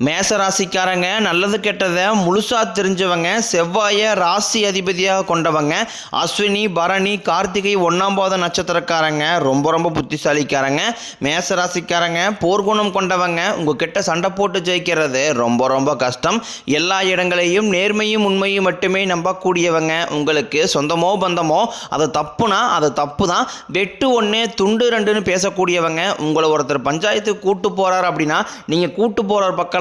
மேசராசிக்காரங்க நல்லது கெட்டதை முழுசாக தெரிஞ்சவங்க செவ்வாயை ராசி அதிபதியாக கொண்டவங்க அஸ்வினி பரணி கார்த்திகை ஒன்றாம் பாத நட்சத்திரக்காரங்க ரொம்ப ரொம்ப புத்திசாலிக்காரங்க மேசராசிக்காரங்க போர்க்குணம் கொண்டவங்க உங்கள் கிட்ட சண்டை போட்டு ஜெயிக்கிறது ரொம்ப ரொம்ப கஷ்டம். எல்லா இடங்களையும் நேர்மையும் உண்மையும் மட்டுமே நம்பக்கூடியவங்க உங்களுக்கு சொந்தமோ பந்தமோ அது தப்புனா அது தப்பு தான் வெட்டு ஒன்று துண்டு ரெண்டுன்னு பேசக்கூடியவங்க உங்களை ஒருத்தர் பஞ்சாயத்துக்கு கூட்டு போகிறார் அப்படின்னா நீங்கள் கூட்டு போகிற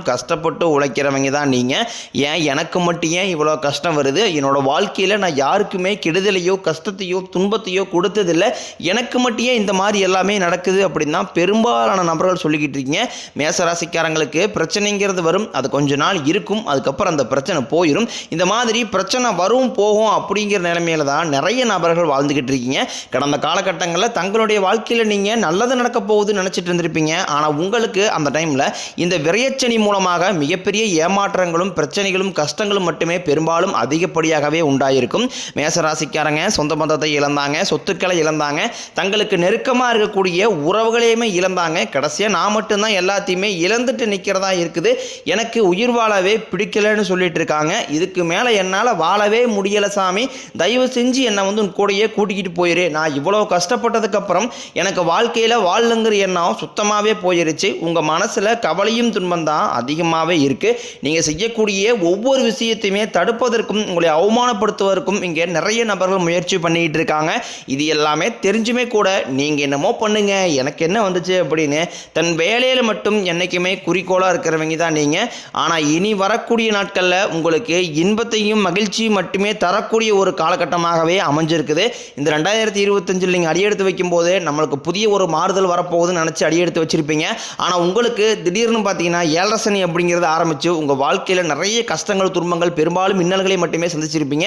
கஷ்டப்பட்டு உழைக்கிறவங்க தான் நீங்கள் ஏன்? எனக்கு மட்டும் ஏன் இவ்வளோ கஷ்டம் வருது? என்னோட வாழ்க்கையில் நான் யாருக்குமே கெடுதலையோ கஷ்டத்தையோ துன்பத்தையோ கொடுத்ததில்லை. எனக்கு மட்டும் ஏன் இந்த மாதிரி எல்லாமே நடக்குது அப்படின்னா பெரும்பாலான நபர்கள் சொல்லிக்கிட்டு இருக்கீங்க. மேசராசிக்காரங்களுக்கு பிரச்சனைங்கிறது வரும். அது கொஞ்ச நாள் இருக்கும். அதுக்கப்புறம் அந்த பிரச்சனை போயிடும் இந்த மாதிரி பிரச்சனை வரும் போகும் அப்படிங்கிற நிலைமையில தான் நிறைய நபர்கள் வாழ்ந்துக்கிட்டு இருக்கீங்க. கடந்த காலகட்டங்களில் தங்களுடைய வாழ்க்கையில் நீங்கள் நல்லது நடக்க போகுதுன்னு நினச்சிட்டு இருந்திருப்பீங்க. ஆனால் உங்களுக்கு அந்த டைமில் இந்த விரையச்சனி மூலமாக மிகப்பெரிய ஏமாற்றங்களும் பிரச்சனைகளும் கஷ்டங்களும் மட்டுமே பெரும்பாலும் அதிகப்படியாகவே உண்டாயிருக்கும். மேசராசிக்காரங்க சொந்த பந்தத்தை இழந்தாங்க சொத்துக்களை இழந்தாங்க தங்களுக்கு நெருக்கமாக இருக்கக்கூடிய உறவுகளையுமே இழந்தாங்க. கடைசியாக நான் மட்டும்தான் எல்லாத்தையுமே இழந்துட்டு நிற்கிறதா இருக்குது. எனக்கு உயிர் வாழவே பிடிக்கலன்னு சொல்லிட்டு இருக்காங்க. இதுக்கு மேலே என்னால் வாழவே முடியலை சாமி. தயவு செஞ்சு என்னை வந்து உன் கூடயே கூட்டிக்கிட்டு போயிரு. நான் இவ்வளோ கஷ்டப்பட்டதுக்கப்புறம் எனக்கு வாழ்க்கையில் வாழலுங்கிற எண்ணம் சுத்தமாகவே போயிருச்சு. உங்கள் மனசில் கவலையும் துன்பம் தான். அதிகமாகவே இருக்குது நீங்கள் செய்யக்கூடிய ஒவ்வொரு விஷயத்தையுமே தடுப்பதற்கும் உங்களை அவமானப்படுத்துவதற்கும் இங்கே நிறைய நபர்கள் முயற்சி பண்ணிக்கிட்டு இருக்காங்க. இது எல்லாமே தெரிஞ்சுமே கூட நீங்கள் என்னமோ பண்ணுங்க எனக்கு என்ன வந்துச்சு அப்படின்னு தன் வேலையில் மட்டும் என்றைக்குமே குறிக்கோளாக இருக்கிறவங்க தான் நீங்கள் ஆனால் இனி வரக்கூடிய நாட்களில் உங்களுக்கு இன்பத்தையும் மகிழ்ச்சியும் மட்டுமே தரக்கூடிய ஒரு காலகட்டமாகவே அமைஞ்சிருக்குது. இந்த ரெண்டாயிரத்தி இருபத்தஞ்சில் நீங்கள் அடியெடுத்து வைக்கும்போது நம்மளுக்கு புதிய ஒரு மாறுதல் வரப்போகுதுன்னு நினச்சி அடியெடுத்து வச்சுருப்பீங்க. ஆனால் உங்களுக்கு திடீர்னு பார்த்தீங்கன்னா ஏழரை சனி அப்படிங்கிறத ஆரம்பித்து உங்கள் வாழ்க்கையில் நிறைய கஷ்டங்கள் துன்பங்கள் பெரும்பாலும் மின்னல்களை மட்டுமே சந்திச்சிருப்பீங்க.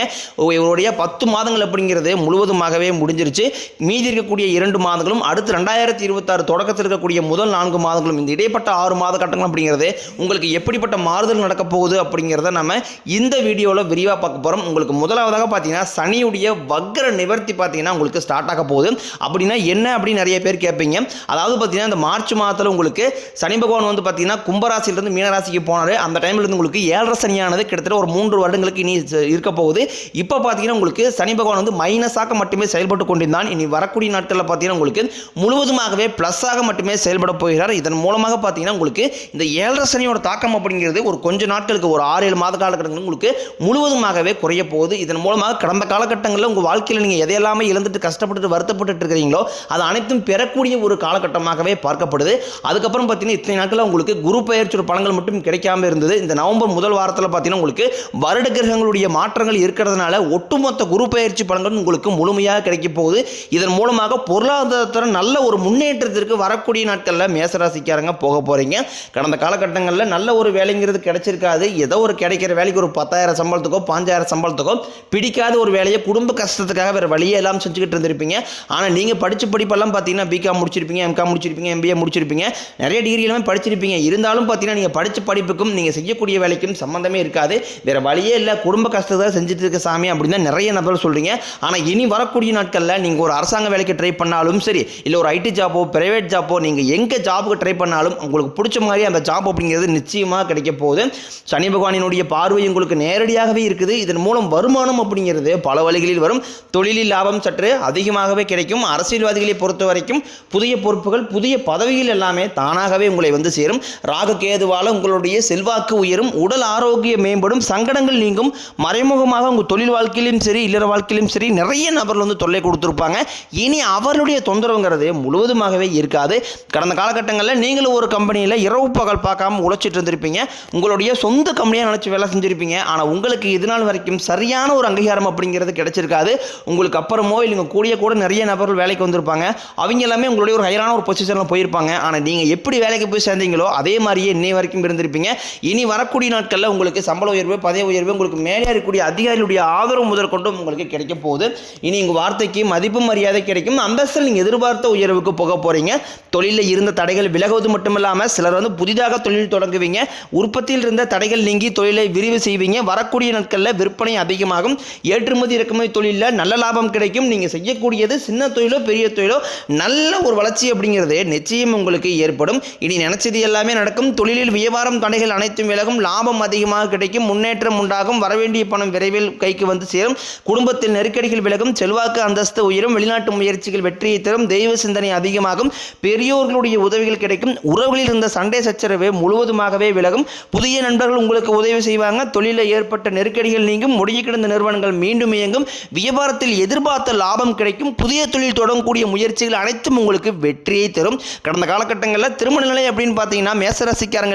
இவருடைய பத்து மாதங்கள் அப்படிங்கிறது முழுவதுமாகவே முடிஞ்சிருச்சு. மீதி இருக்கக்கூடிய இரண்டு மாதங்களும் அடுத்து ரெண்டாயிரத்தி இருபத்தாறு தொடக்கத்தில் இருக்கக்கூடிய முதல் நான்கு மாதங்களும் இந்த இடைப்பட்ட ஆறு மாத கட்டங்கள் அப்படிங்கிறது உங்களுக்கு எப்படிப்பட்ட மாறுதல் நடக்க போகுது அப்படிங்கிறத நம்ம இந்த வீடியோவில் விரிவாக பார்க்க போகிறோம் உங்களுக்கு முதலாவதாக பார்த்தீங்கன்னா சனியுடைய வக்ர நிவர்த்தி பார்த்தீங்கன்னா உங்களுக்கு ஸ்டார்ட் ஆக போகுது. அப்படின்னா என்ன அப்படின்னு நிறைய பேர் கேட்பீங்க. அதாவது பார்த்தீங்கன்னா இந்த மார்ச் மாதத்தில் உங்களுக்கு சனி பகவான் வந்து பார்த்தீங்கன்னா கும்பராசிலிருந்து மீனராசிக்கு போனார். அந்த டைம்லேருந்து உங்களுக்கு ஏழரை சனியானது கிட்டத்தட்ட ஒரு மூன்று வருடங்களுக்கு இனி இருக்க போகுது. இப்போ பார்த்தீங்கன்னா உங்களுக்கு சனி பகவான் வந்து மைனஸாக மட்டுமே செயல்பட்டு கொண்டிருந்தான். இனி வரக்கூடிய நாட்களில் பார்த்தீங்கன்னா உங்களுக்கு முழுவதுமாகவே ப்ளஸ்ஸாக மட்டுமே செயல்பட போகிறார். இதன் மூலமாக பார்த்தீங்கன்னா உங்களுக்கு இந்த ஏழரை சனியோட தாக்கம் அப்படிங்கிறது ஒரு கொஞ்ச நாட்களுக்கு ஒரு ஆறு ஏழு மாத காலகட்டங்கள் உங்களுக்கு முழுவதுமாகவே குறைய போகுது. இதன் மூலமாக கடந்த காலகட்டங்களில் உங்கள் வாழ்க்கையில் நீங்கள் எதையெல்லாமே இழந்துட்டு கஷ்டப்பட்டு வருத்தப்பட்டு இருக்கிறீங்களோ அது அனைத்தும் பெறக்கூடிய ஒரு காலகட்டமாகவே பார்க்கப்படுது. அதுக்கப்புறம் பார்த்தீங்கன்னா இத்தனை நாட்களில் உங்களுக்கு குரு பெயர்ச்சியோட பலன்கள் மட்டும் கிடைக்காம இருந்தது. இந்த நவம்பர் முதல் வாரத்தில் பார்த்தீங்கன்னா உங்களுக்கு வருட கிரகங்களுடைய மாற்றங்கள் இருக்கிறதுனால ஒட்டுமொத்த குரு பயிற்சி பலன்கள் உங்களுக்கு முழுமையாக கிடைக்க போகுது. இதன் மூலமாக பொருளாதாரத்தில் நல்ல ஒரு முன்னேற்றத்திற்கு வரக்கூடிய நாட்களில் மேசராசிக்காரங்க போக போகிறீங்க கடந்த காலகட்டங்களில் நல்ல ஒரு வேலைங்கிறது கிடைச்சிருக்காது. ஏதோ ஒரு கிடைக்கிற வேலைக்கு ஒரு பத்தாயிரம் சம்பளத்துக்கோ பாஞ்சாயிரம் சம்பளத்துக்கோ பிடிக்காத ஒரு வேலையை குடும்ப கஷ்டத்துக்காக வேறு வழியே எல்லாம் செஞ்சுக்கிட்டு இருந்திருப்பீங்க. ஆனால் நீங்கள் படித்த படிப்பெல்லாம் பார்த்தீங்கன்னா பிகாம் முடிச்சிருப்பீங்க எம்காம் முடிச்சிருப்பீங்க எம்பிஏ முடிச்சிருப்பீங்க. நிறைய டிகிரி எல்லாமே படிச்சிருப்பீங்க. இருந்தாலும் பார்த்தீங்கன்னா நீங்கள் படித்த படிப்புக்கும் நீங்கள் செய்யக்கூடிய வேலைக்கும் சம்மந்தமே இருக்காது. வேறு வழியே இல்லை. குடும்ப கஷ்டத்தை செஞ்சுட்டு இருக்க சாமி அப்படின்னு நிறைய நபர்கள் சொல்கிறீங்க ஆனால் இனி வரக்கூடிய நாட்களில் நீங்கள் ஒரு அரசாங்க வேலைக்கு ட்ரை பண்ணாலும் சரி இல்லை ஒரு ஐடி ஜாப்போ பிரைவேட் ஜாப்போ நீங்கள் எங்கே ஜாபுக்கு ட்ரை பண்ணாலும் உங்களுக்கு பிடிச்ச மாதிரி அந்த ஜாப் அப்படிங்கிறது நிச்சயமாக கிடைக்க போகுது. சனி பகவானினுடைய பார்வை உங்களுக்கு நேரடியாகவே இருக்குது. இதன் மூலம் வருமானம் அப்படிங்கிறது பல வழிகளில் வரும். தொழிலில் லாபம் சற்று அதிகமாகவே கிடைக்கும். அரசியல்வாதிகளை பொறுத்த வரைக்கும் புதிய பொறுப்புகள் புதிய பதவிகள் எல்லாமே தானாகவே உங்களை வந்து சேரும். ராகு கேது வாழ உங்களுடைய செல்வாக்கு உயரும் உடல் ஆரோக்கியம் மேம்படும் சங்கடங்கள் நீங்கும். மறைமுகமாக உங்கள் தொழில் வாழ்க்கையிலும் சரி இல்லற வாழ்க்கையிலும் சரி நிறைய நபர்கள் வந்து தொல்லை கொடுத்துருப்பாங்க. இனி அவருடைய தொந்தரவுங்கிறது முழுவதுமாகவே இருக்காது. கடந்த காலகட்டங்களில் நீங்களும் ஒரு கம்பெனியில் இரவு பகல் பார்க்காம உழைச்சிட்டு இருந்திருப்பீங்க. உங்களுடைய சொந்த கம்பெனியாக நினச்சி வேலை செஞ்சுருப்பீங்க. ஆனால் உங்களுக்கு இது நாள் வரைக்கும் சரியான ஒரு அங்கீகாரம் அப்படிங்கிறது கிடைச்சிருக்காது. உங்களுக்கு அப்புறமோ இல்லைங்க கூடிய கூட நிறைய நபர்கள் வேலைக்கு வந்திருப்பாங்க. அவங்க எல்லாமே உங்களுடைய ஒரு ஹையரான ஒரு பொசிஷனில் போயிருப்பாங்க. ஆனால் நீங்கள் எப்படி வேலைக்கு போய் சேர்ந்தீங்களோ அதே மாதிரியே இன்னை வரைக்கும் இருந்திருப்பீங்க. இனி வரக்கூடிய நாட்களில் உங்களுக்கு சம்பள உயர்வு பதவி உயர்வு உங்களுக்கு மேலே இருக்கக்கூடிய அதிகாரிகளுடைய ஆதரவு முதல் கொண்டும் உங்களுக்கு கிடைக்க போகுது. இனி உங்கள் வார்த்தைக்கு மதிப்பு மரியாதை கிடைக்கும். அந்தஸ்தில் நீங்கள் எதிர்பார்த்த உயர்வுக்கு போக போகிறீங்க தொழிலில் இருந்த தடைகள் விலகுவது மட்டுமில்லாமல் சிலர் வந்து புதிதாக தொழில் தொடங்குவீங்க. உற்பத்தியில் இருந்த தடைகள் நீங்கி தொழிலை விரிவு செய்வீங்க. வரக்கூடிய நாட்களில் விற்பனை அதிகமாகும். ஏற்றுமதி இறக்குமதி தொழிலில் நல்ல லாபம் கிடைக்கும். நீங்கள் செய்யக்கூடியது சின்ன தொழிலோ பெரிய தொழிலோ நல்ல ஒரு வளர்ச்சி அப்படிங்கிறது நிச்சயம் உங்களுக்கு ஏற்படும். இனி நினைச்சது எல்லாமே நடக்கும். தொழிலில் வியாபாரம் தடைகள் அனைத்தும் விலகும் லாபம் அதிகமாக கிடைக்கும் முன்னேற்றம் உண்டாகும் வரவேண்டிய பணம் விரைவில் கைக்கு வந்து சேரும். குடும்பத்தில் நெருக்கடிகள் விலகும் செல்வாக்கு அந்தஸ்து உயரும் வெளிநாட்டு முயற்சிகள் வெற்றியை தரும் தெய்வ சிந்தனை அதிகமாகும் பெரியோர்களுடைய உதவிகள் கிடைக்கும் உறவுகளில் இருந்த சண்டை சச்சரவு முழுவதுமாகவே விலகும். புதிய நண்பர்கள் உங்களுக்கு உதவி செய்வாங்க தொழிலில் ஏற்பட்ட நெருக்கடிகள் நீங்கும் முடங்கி கிடந்த நிறுவனங்கள் மீண்டும் இயங்கும். வியாபாரத்தில் எதிர்பார்த்த லாபம் கிடைக்கும் புதிய தொழில் தொடங்கக்கூடிய முயற்சிகள் அனைத்தும் உங்களுக்கு வெற்றியை தரும். கடந்த காலகட்டங்களில் திருமண நிலை அப்படின்னு பார்த்தீங்கன்னா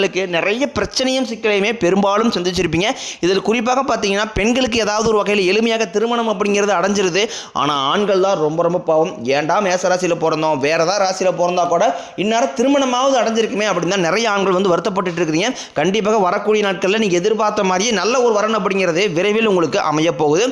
மேசராசிக்காரங்களுக்கு நிறைய பிரச்சனையும் சிக்கலையுமே பெரும்பாலும் சந்திச்சிருப்பீங்க. இதில் குறிப்பாக பார்த்தீங்கன்னா பெண்களுக்கு ஏதாவது ஒரு வகையில் எளிமையாக திருமணம் அப்படிங்கிறது அடைஞ்சிருது. ஆனால் ஆண்கள் தான் ரொம்ப ரொம்ப பாவம். ஏண்டாம் மேச ராசியில் பிறந்தோம்? வேறு ஏதாவது ராசியில் பிறந்தா கூட இந்நேரம் திருமணமாவது அடைஞ்சிருக்குமே அப்படின்னு தான் நிறைய ஆண்கள் வந்து வருத்தப்பட்டு இருக்கிறீங்க கண்டிப்பாக வரக்கூடிய நாட்களில் நீங்கள் எதிர்பார்த்த மாதிரியே நல்ல ஒரு வரன் அப்படிங்கிறது விரைவில் உங்களுக்கு அமையப்போகுது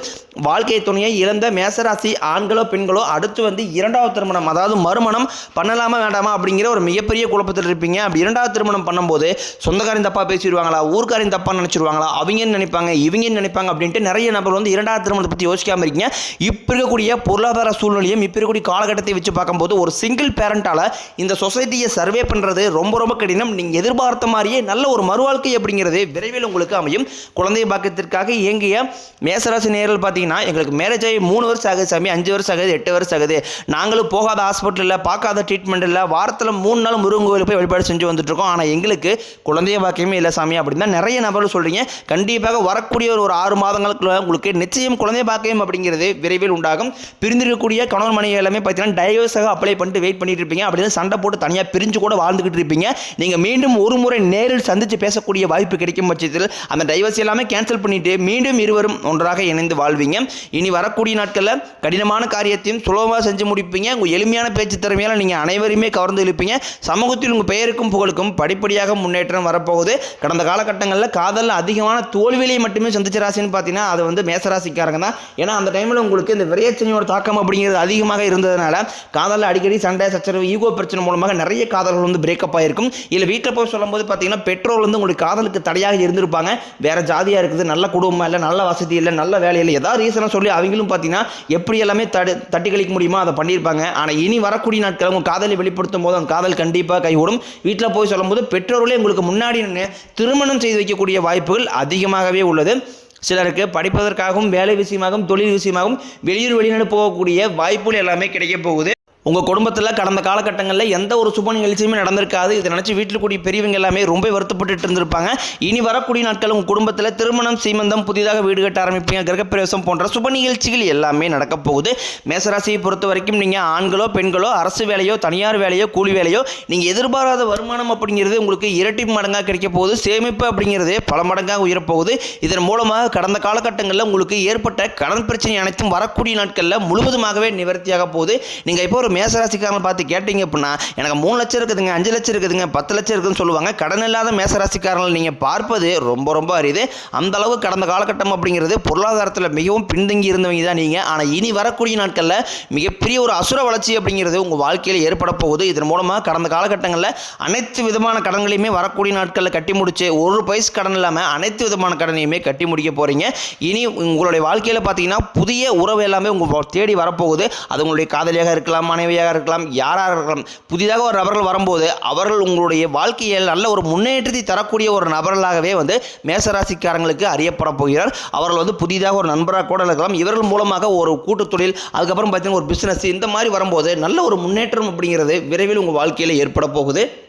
வாழ்க்கை துணையை இழந்த மேசராசி ஆண்களோ பெண்களோ அடுத்து வந்து இரண்டாவது திருமணம் அதாவது மறுமணம் பண்ணலாமா வேண்டாமா அப்படிங்கிற ஒரு மிகப்பெரிய குழப்பத்தில் இருப்பீங்க அப்படி இரண்டாவது திருமணம் பண்ணும்போது சொந்தக்காரன் தப்பாக பேசிடுவாங்களா ஊர்க்காரன் தப்பாக நினச்சிருவாங்களா அவங்க நினைப்பாங்க இவங்க நினைப்பாங்க அப்படின்ட்டு நிறைய நபர் வந்து இரண்டாவது திருமணத்தை பற்றி யோசிக்காமல் இருக்கீங்க. இப்போ இருக்கக்கூடிய பொருளாதார சூழ்நிலையும் இப்போ இருக்கக்கூடிய காலகட்டத்தை வச்சு பார்க்கும்போது ஒரு சிங்கிள் பேரண்டால் இந்த சொசைட்டியை சர்வே பண்ணுறது ரொம்ப ரொம்ப கடினம். நீங்கள் எதிர்பார்த்த மாதிரியே நல்ல ஒரு மறுவாழ்க்கை அப்படிங்கிறது விரைவில் உங்களுக்கு அமையும். குழந்தை பாக்கியத்திற்காக இயங்கிய மேசராசி நேரில் பார்த்தீங்கன்னா எங்களுக்கு மேரேஜ் ஆகி மூணு வருஷம் ஆகுது சாமி அஞ்சு வருஷம் ஆகுது எட்டு வருஷம் ஆகுது. நாங்களும் போகாத ஹாஸ்பிட்டலில் பார்க்காத ட்ரீட்மெண்ட் இல்லை வாரத்தில் மூணு நாள் முருகன் கோயிலுக்கு போய் வழிபாடு செஞ்சு வந்துட்டுருக்கோம் ஆனால் எங்களுக்கு குழந்தைய பாக்கியமே இல்லை சாமி அப்படின்னு தான் நிறைய நபர்கள் சொல்கிறீங்க கண்டிப்பாக வரக்கூடிய ஒரு ஆறு மாதங்களுக்குள்ள உங்களுக்கு நிச்சயம் குழந்தை பாக்கியம் அப்படிங்கிறது விரைவில் உண்டாகும். பிரிந்திருக்கக்கூடிய கணவன் மனைவி எல்லாமே பார்த்தீங்கன்னா டைவர்ஸாக அப்ளை பண்ணிட்டு வெயிட் பண்ணிட்டு இருப்பீங்க. அப்படின்னு சண்டை போட்டு தனியாக பிரிஞ்சு கூட வாழ்ந்துகிட்டு இருப்பீங்க. நீங்கள் மீண்டும் ஒரு முறை நேரில் சந்தித்து பேசக்கூடிய வாய்ப்பு கிடைக்கும் பட்சத்தில் அந்த டைவர்ஸ் எல்லாமே கேன்சல் பண்ணிட்டு மீண்டும் இருவரும் ஒன்றாக இணைந்து வாழ்வீங்க. இனி வரக்கூடிய நாட்களில் கடினமான காரியத்தையும் சுலபமாக செஞ்சு முடிப்பீங்க. உங்கள் எளிமையான பேச்சு திறமையால் நீங்கள் அனைவரையுமே கவர்ந்து இழுப்பீங்க. சமூகத்தில் உங்கள் பெயருக்கும் புகழுக்கும் படிப்படியாக முன்னேற்றம் வரப்போகுது. கடந்த காலகட்டங்களில் காதலில் அதிகமான தோல்வியை மட்டுமே சந்திச்ச ராசின்னு பார்த்தீங்கன்னா அது வந்து மேசராசிக்காரங்க தான். ஏன்னா அந்த டைமில் உங்களுக்கு இந்த விரையச்சனையோட தாக்கம் அப்படிங்கிறது அதிகமாக இருந்ததுனால காதலில் அடிக்கடி சண்டை சச்சரவு ஈகோ பிரச்சனை மூலமாக நிறைய காதல்கள் வந்து பிரேக்கப் ஆகிருக்கும் இல்லை வீட்டில் போய் சொல்லும்போது பார்த்தீங்கன்னா பெற்றோர் வந்து உங்களுக்கு காதலுக்கு தடையாக இருந்திருப்பாங்க. வேற ஜாதியாக இருக்குது நல்ல குடும்பம் இல்லை நல்ல வசதி இல்லை நல்ல வேலை இல்லை ஏதாவது ரீசனாக சொல்லி அவங்களும் பார்த்தீங்கன்னா எப்படி எல்லாமே தடு தட்டி கழிக்க முடியுமோ அதை பண்ணியிருப்பாங்க. ஆனால் இனி வரக்கூடிய நாட்கள் உங்கள் காதலை வெளிப்படுத்தும் போது அந்த காதல் கண்டிப்பாக கைகூடும். வீட்டில் போய் சொல்லும்போது பெற்றோர்களே உங்களுக்கு முன்னாடி நின்று திருமணம் செய்து வைக்கக்கூடிய வாய்ப்புகள் அதிகமாகவே உள்ளது. சிலருக்கு படிப்பதற்காகவும் வேலை விஷயமாகவும் தொழில் விஷயமாகவும் வெளியூர் வெளிநாடு போகக்கூடிய வாய்ப்புகள் எல்லாமே கிடைக்க போகுது. உங்கள் குடும்பத்தில் கடந்த காலகட்டங்களில் எந்த ஒரு சுப நிகழ்ச்சியுமே நடந்திருக்காது. இதை நினச்சி வீட்டில் கூடிய பெரியவங்க எல்லாமே ரொம்ப வருத்தப்பட்டு இருந்திருப்பாங்க. இனி வரக்கூடிய நாட்கள் உங்கள் குடும்பத்தில் திருமணம் சீமந்தம் புதிதாக வீடு கட்ட ஆரம்பிப்பீங்க கிரகப்பிரவேசம் போன்ற சுப நிகழ்ச்சிகள் எல்லாமே நடக்கப் போகுது. மேசராசியை பொறுத்த வரைக்கும் நீங்கள் ஆண்களோ பெண்களோ அரசு வேலையோ தனியார் வேலையோ கூலி வேலையோ நீங்கள் எதிர்பாராத வருமானம் அப்படிங்கிறது உங்களுக்கு இரட்டி மடங்காக கிடைக்க போகுது. சேமிப்பு அப்படிங்கிறது பல மடங்காக உயரப்போகுது. இதன் மூலமாக கடந்த காலகட்டங்களில் உங்களுக்கு ஏற்பட்ட கடன் பிரச்சனை அனைத்தும் வரக்கூடிய நாட்களில் முழுவதுமாகவே நிவர்த்தியாக போகுது. நீங்கள் இப்போ ஒரு மேசராசிக்காரங்களை பார்த்து கேட்டீங்க அப்படின்னா எனக்கு மூணு லட்சம் இருக்குதுங்க அஞ்சு லட்சம் இருக்குதுங்க பத்து லட்சம் இருக்குதுன்னு சொல்லுவாங்க. கடன் இல்லாத மேசராசிக்காரங்களை நீங்கள் பார்ப்பது ரொம்ப ரொம்ப அரிது. அந்த அளவு கடந்த காலகட்டம் அப்படிங்கிறது பொருளாதாரத்தில் மிகவும் பின்தங்கி இருந்தவங்க தான் நீங்கள் ஆனால் இனி வரக்கூடிய நாட்களில் மிகப்பெரிய ஒரு அசுர வளர்ச்சி அப்படிங்கிறது உங்கள் வாழ்க்கையில் ஏற்பட போகுது. இதன் மூலமாக கடந்த காலகட்டங்களில் அனைத்து விதமான கடன்களையுமே வரக்கூடிய நாட்களில் கட்டி முடிச்சு ஒரு பைசு கடன் இல்லாமல் அனைத்து விதமான கடனையுமே கட்டி முடிக்க போகிறீங்க இனி உங்களுடைய வாழ்க்கையில் பார்த்தீங்கன்னா புதிய உறவு எல்லாமே உங்கள் தேடி வரப்போகுது. அது உங்களுடைய காதலியாக இருக்கலாம் மனைவியாக இருக்கலாம் யாராக இருக்கலாம் புதிதாக ஒரு நபர்கள் வரும்போது அவர்கள் உங்களுடைய வாழ்க்கையில் நல்ல ஒரு முன்னேற்றத்தை தரக்கூடிய ஒரு நபர்களாகவே வந்து மேசராசிக்காரங்களுக்கு அறியப்பட போகிறார். அவர்கள் வந்து புதிதாக ஒரு நண்பராக கூட இருக்கலாம். இவர்கள் மூலமாக ஒரு கூட்டுத் தொழில் அதுக்கப்புறம் பார்த்தீங்கன்னா ஒரு பிஸ்னஸ் இந்த மாதிரி வரும்போது நல்ல ஒரு முன்னேற்றம் அப்படிங்கிறது விரைவில் உங்கள் வாழ்க்கையில் ஏற்பட போகுது.